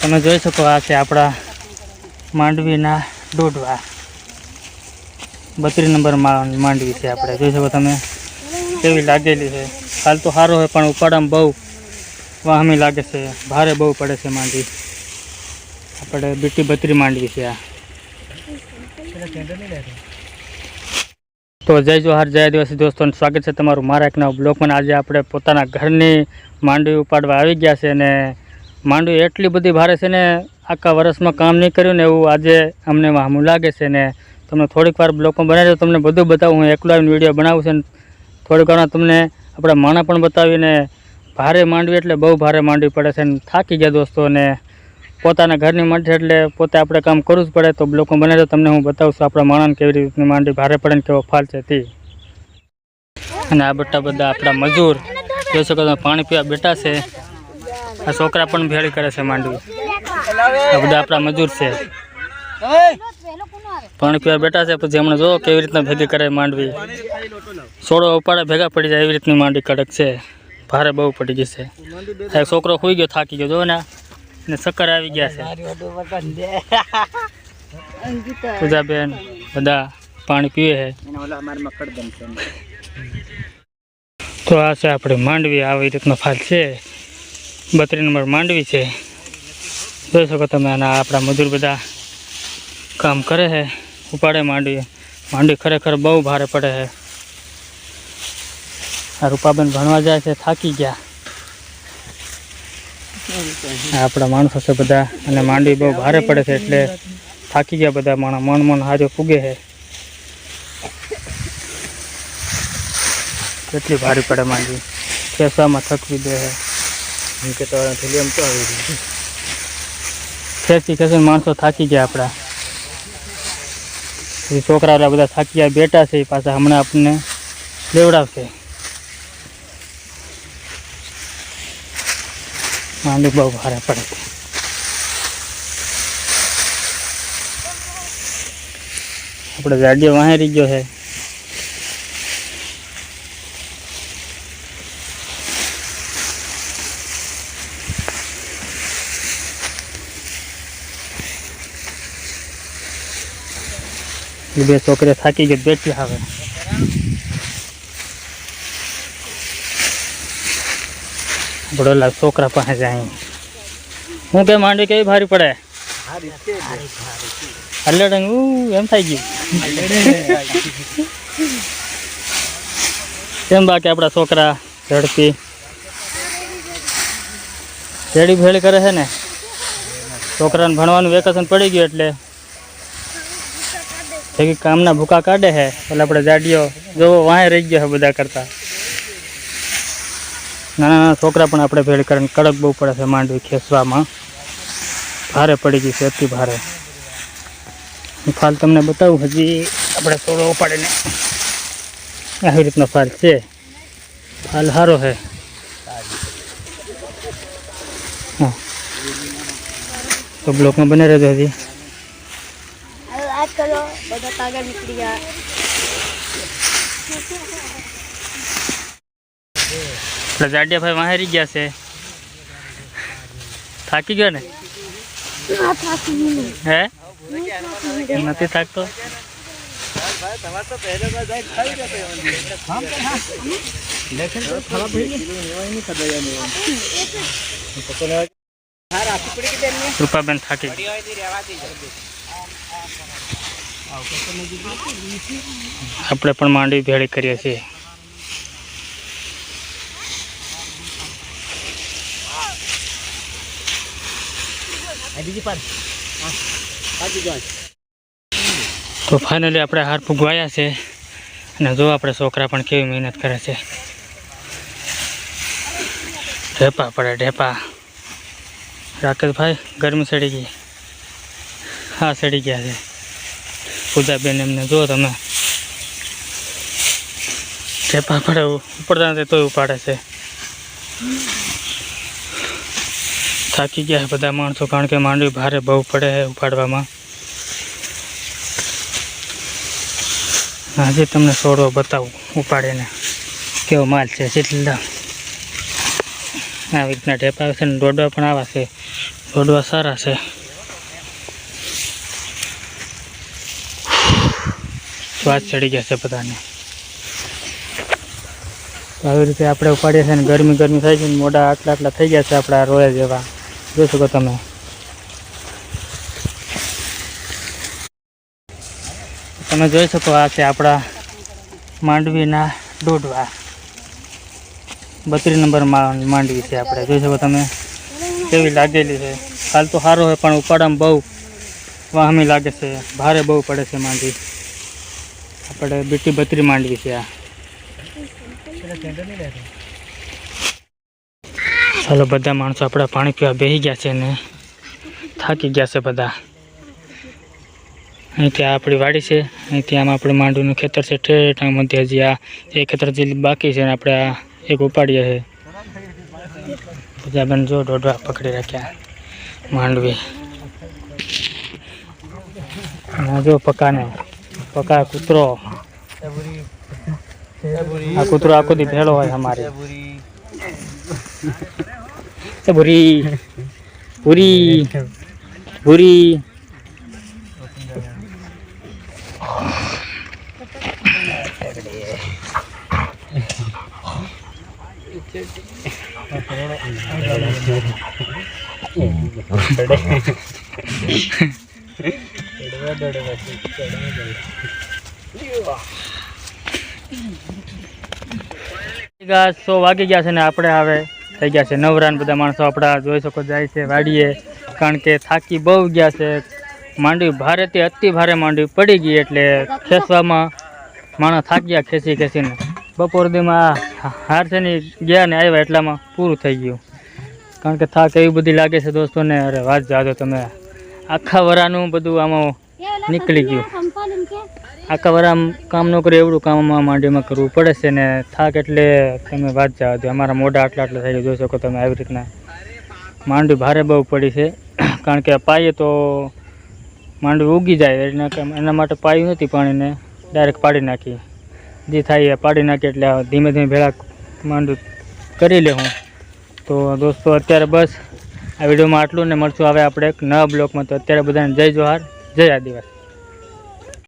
તમે જોઈ શકો આ છે આપણા માંડવીના દોડવા બત્રીસ નંબર માંડવી છે આપણે. જોઈ શકો તમે કેવી લાગેલી છે. હાલ તો સારો હોય પણ ઉપાડામાં બહુ વાહમી લાગે છે. ભારે બહુ પડે છે માંડવી. આપણે બીટી બત્રી માંડવી છે આ. તો જય જોહાર, જય દિવસી દોસ્તોને સ્વાગત છે તમારું મારા એક નવા બ્લોગમાં. આજે આપણે પોતાના ઘરની માંડવી ઉપાડવા આવી ગયા છે અને માંડવી એટલી બધી ભારે છે ને આખા વર્ષમાં કામ નહીં કર્યું ને એવું આજે અમને વાહમું લાગે છે ને તમને થોડીક વાર બ્લોકમાં બનાવી તમને બધું બતાવું, હું એકલો વીડિયો બનાવું છું ને થોડીક વાર તમને આપણા માણા પણ બતાવીને ભારે માંડવી એટલે બહુ ભારે માંડવી પડે છે ને થાકી ગયા દોસ્તો અને પોતાના ઘરની માટે એટલે પોતે આપણે કામ કરવું જ પડે તો બ્લોકમાં બનાવી તમને હું બતાવું છું આપણા માણાને કેવી રીતની માંડવી ભારે પડે ને કેવો ફાલ છે તે. અને આ બધા બધા આપણા મજૂર, જોઈ શકો તમે પાણી પીવા બેઠા છે. આ છોકરા પણ ભેળી કરે છે માંડવી. આ બધા આપણા મજૂર છે. પાણી પીવા બેઠા છે, પછી હમણાં જો કેવી રીતના ભેગી કરે માંડવી. સોડો ઉપાડે ભેગા પડી જાય એવી રીતની માંડવી કડક છે. ભારે બહુ પડી ગઈ છે. આ છોકરો સુઈ ગયો, થાકી ગયો જો ને ને ચક્કર આવી ગયા છે. પૂજાબેન બધા પાણી પીવે છે. તો આ છે આપણે માંડવી, આવી રીતનો ફાલ છે. બત્રીસ નંબર માંડવી છે. જોઈ શકો તમે અને આપણા મજૂર બધા કામ કરે છે, ઉપાડે માંડવી. માંડવી ખરેખર બહુ ભારે પડે છે. આ રૂપાબેન ભણવા જાય છે, થાકી ગયા. આપણા માણસો છે બધા અને માંડવી બહુ ભારે પડે છે એટલે થાકી ગયા બધા માણસ મન મન હાજો ફૂગે છે. કેટલી ભારે પડે માંડવી. ખેસવામાં થકવી દે છે. ખેંચી ખેંચીને માણસો થાકી ગયા આપણા. પછી છોકરા ઓલા બધા થાકી ગયા, બેઠા છે એ પાછા હમણાં આપણને લેવડાવશે. માંડવી બહુ ભારે પડે છે. આપણે ગાડીઓ વાહેરી ગયો છે. બે છોકરે થાકી ગઈ, બેઠી આવે બડોલા છોકરા પાસે જાય. હું કે માંડવી કેવી ભારી પડે? હલ્લે એમ થઈ ગયું. કેમ બાકી આપણા છોકરા ઝડપી? રેડી ભેળી કરે છે ને? છોકરાને ભણવાનું વેકેશન પડી ગયું એટલે ભેગી કામના ભૂકા કાઢે છે, એટલે આપણે જાડીઓ જોવો, વાંહે રહી ગયો છે બધા કરતા. નાના નાના છોકરા પણ આપણે ભેળ કરીને કડક બહુ પડે છે માંડવી ખેંચવામાં. ભારે પડી ગઈ છે, અતિ ભારે. હું ફાલ તમને બતાવું, હજી આપણે થોડો ઉપાડીને. આવી રીતનો ફાલ છે. ફાલ સારો છે. હા. તો બ્લોકમાં બને રહેજો હજી. આજ કરો બધા કાગળ નીકળી ગયા એટલે જાડિયા ભાઈ વાહેરી ગયા છે થાકી ગયો ને ના થાકી નહીં હે નથી થાકતો કૃપાબેન થાકી ગઈ. આપણે પણ માંડવી ભેળી કરીએ છીએ. તો ફાઇનલી આપણે હાર ફૂગવાયા છે. અને જો આપણે છોકરા પણ કેવી મહેનત કરે છે. ઢેપા પડે, ઢેપા. રાકેશભાઈ, ગરમી સડી ગઈ. હા સડી ગયા છે. પૂજાબેન એમને જો તમે. ઢેપા પડે ઉપડતા નથી તોય ઉપાડે છે. થાકી ગયા છે બધા માણસો, કારણ કે માંડવી ભારે બહુ પડે છે ઉપાડવામાં. આજે તમને છોડવો બતાવું, ઉપાડીને. કેવો માલ છે, જેટલા આવી રીતના ઢેપા આવે છે ને, દોડવા પણ આવા છે. દોડવા સારા છે. શ્વાસ ચડી ગયા છે બધાને. આવી રીતે આપણે ઉપાડીએ છીએ ને ગરમી ગરમી થાય છે ને મોઢા આટલા આટલા થઈ ગયા છે આપણા રોયા જેવા. જોઈ શકો તમે? તમે જોઈ શકો આ છે આપણા માંડવીના દોઢવા. બત્રીસ નંબર માંડવી છે આપણે. જોઈ શકો તમે? કેવી લાગેલી છે. હાલ તો સારો હોય પણ ઉપાડામાં બહુ વાહમી લાગે છે. ભારે બહુ પડે છે માંડવી. આપણે બીટી બત્રી માંડવી છે આ. ચાલો બધા માણસો આપણા પાણી પીવા બેસી ગયા છે ને થાકી ગયા છે બધા. અહીંથી આ આપણી વાડી છે. અહીંથી આમ આપણે માંડવીનું ખેતર છે. ઠેઠ મધ્ય હજી આ એ ખેતર જે બાકી છે ને આપણે આ એક ઉપાડીએ છે. બધા બેન જો દોડવા પકડી રાખ્યા માંડવી. જો પકાને. પકા કૂતરો. આ કૂતરો આખો દી ભેળો હોય અમારે. એ ભૂરી. ભૂરી. ભૂરી. ગાય સો વાગી ગયા છે ને આપણે હવે થઈ ગયા છે નવરાન. બધા માણસો આપણા જોઈ શકો, જાય છે વાડીએ. કારણ કે થાકી બહુ ગયા છે. માંડવી ભારેથી અતિ ભારે માંડવી પડી ગઈ એટલે ખેંચવામાં માણસ થાકી ગયા ખેંચી ખેંચીને બપોર દીમાં હાર છે ને ગયા ને આવ્યા એટલામાં પૂરું થઈ ગયું. કારણ કે થાક એવી બધી લાગે છે દોસ્તોને. અરે વાત જાજો તમે. આખા વરાનું બધું આમાં નીકળી ગયું. આખા આમ કામ ન કરે એવડું કામ અમારા માંડીમાં કરવું પડે છે ને થાક એટલે તમે વાત જાઓ દો. અમારા મોઢા આટલા આટલા થઈ ગયા જોઈ શકો તમે આવી રીતના. માંડવી ભારે બહુ પડી છે. કારણ કે પાઈએ તો માંડવી ઉગી જાય એના એના માટે પાયું નથી પાણીને. ડાયરેક્ટ પાડી નાખી. જે થાય એ પાડી નાખી એટલે ધીમે ધીમે ભેળા માંડવી કરી લે હું. તો દોસ્તો અત્યારે બસ આ વિડીયોમાં આટલું ને મળશું હવે આપણે એક નવા બ્લોકમાં. તો અત્યારે બધાને જય જોહાર જય આદિવાસી.